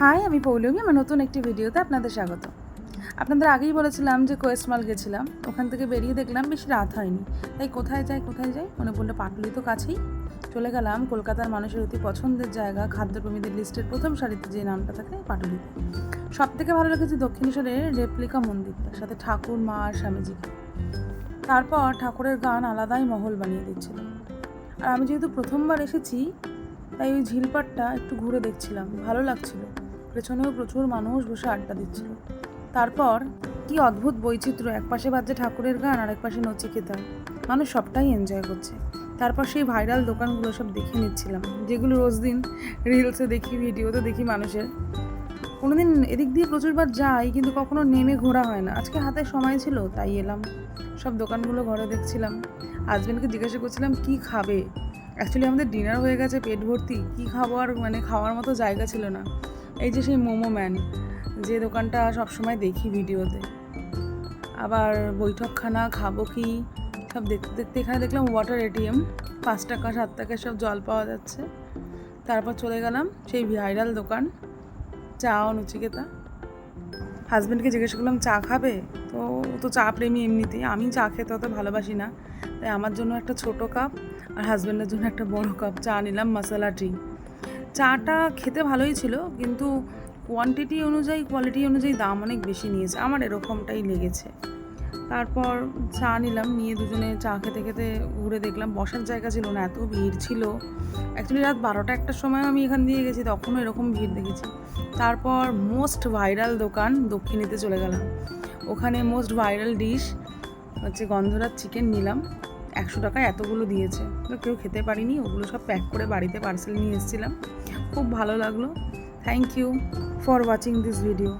High, আমি পৌলমী, আমার নতুন একটি ভিডিওতে আপনাদের স্বাগত। আপনাদের আগেই বলেছিলাম যে কোয়েস্ট মাল গেছিলাম, ওখান থেকে বেরিয়ে দেখলাম বেশি রাত হয়নি। তাই কোথায় যাই কোথায় যাই? মনে পড়ল পাটুলি তো কাছেই। চলে গেলাম কলকাতার মানুষের অতি পছন্দের জায়গা, খাদ্যপ্রেমীদের লিস্টের প্রথম সারিতে যে নামটা থাকে পাটুলিতে সব থেকে ভালো লেগেছে দক্ষিণেশ্বরের রেপ্লিকা মন্দিরটা, সাথে ঠাকুর, মা আর স্বামীজিকে তারপর ঠাকুরের গান আলাদাই মহল বানিয়ে দিচ্ছিল। আর আমি যেহেতু প্রথমবার এসেছি, তাই ওই ঝিলপাটটা একটু ঘুরে দেখছিলাম, ভালো লাগছিল। পেছনেও প্রচুর মানুষ বসে আড্ডা দিচ্ছিল। তারপর কি অদ্ভুত বৈচিত্র্য, এক পাশে বাজছে ঠাকুরের গান আর এক পাশে নচিকেতা মানুষ সবটাই এনজয় করছে। তারপর সেই ভাইরাল দোকানগুলো সব দেখে নিচ্ছিলাম, যেগুলো রোজ দিন রিলসে দেখি ভিডিওতে দেখি মানুষের। কোনোদিন এদিক দিয়ে প্রচুরবার যাই, কিন্তু কখনো নেমে ঘোরা হয় না। আজকে হাতে সময় ছিল, তাই এলাম। সব দোকানগুলো ঘরে দেখছিলাম। হাজব্যান্ডকে জিজ্ঞাসা করছিলাম, কি খাবে? অ্যাকচুয়ালি আমাদের ডিনার হয়ে গেছে, পেট ভর্তি। কী খাব আর মানে খাওয়ার মতো জায়গা ছিল না। এই যে সেই মোমো ম্যান, যে দোকানটা সবসময় দেখি ভিডিওতে। আবার বৈঠকখানা, খাব কি, সব দেখতে দেখতে এখানে দেখলাম ওয়াটার এটিএম পাঁচ টাকা, সাত টাকায় সব জল পাওয়া যাচ্ছে। তারপর চলে গেলাম সেই ভাইরাল দোকান, চা ও নচিকেতা হাজব্যান্ডকে জিজ্ঞেস করলাম, চা খাবে? তো তো চা প্রেমী এমনিতেই আমি চা খেতে অত ভালোবাসি না। তাই আমার জন্য একটা ছোট কাপ আর হাজব্যান্ডের জন্য একটা বড় কাপ চা নিলাম মশলা টি চাটা খেতে ভালোই ছিল, কিন্তু কোয়ান্টিটি অনুযায়ী কোয়ালিটি অনুযায়ী দাম অনেক বেশি নিয়েছে। আমার এরকমটাই লেগেছে। তারপর চা নিলাম, নিয়ে দুজনে চা খেতে খেতে ঘুরে দেখলাম, বসার জায়গা ছিল না, এত ভিড় ছিল। অ্যাকচুয়ালি রাত বারোটা একটার সময় আমি এখান দিয়ে গেছি, তখনও এরকম ভিড় দেখেছি। তারপর মোস্ট ভাইরাল দোকান দক্ষিণীতে চলে গেলাম। ওখানে মোস্ট ভাইরাল ডিশ হচ্ছে গন্ধরাজ চিকেন নিলাম। একশো টাকায় এতগুলো দিয়েছে। কেউ খেতে পারিনি, ওগুলো সব প্যাক করে বাড়িতে পার্সেল নিয়ে এসেছিলাম। খুব ভালো লাগল। Thank you for watching this video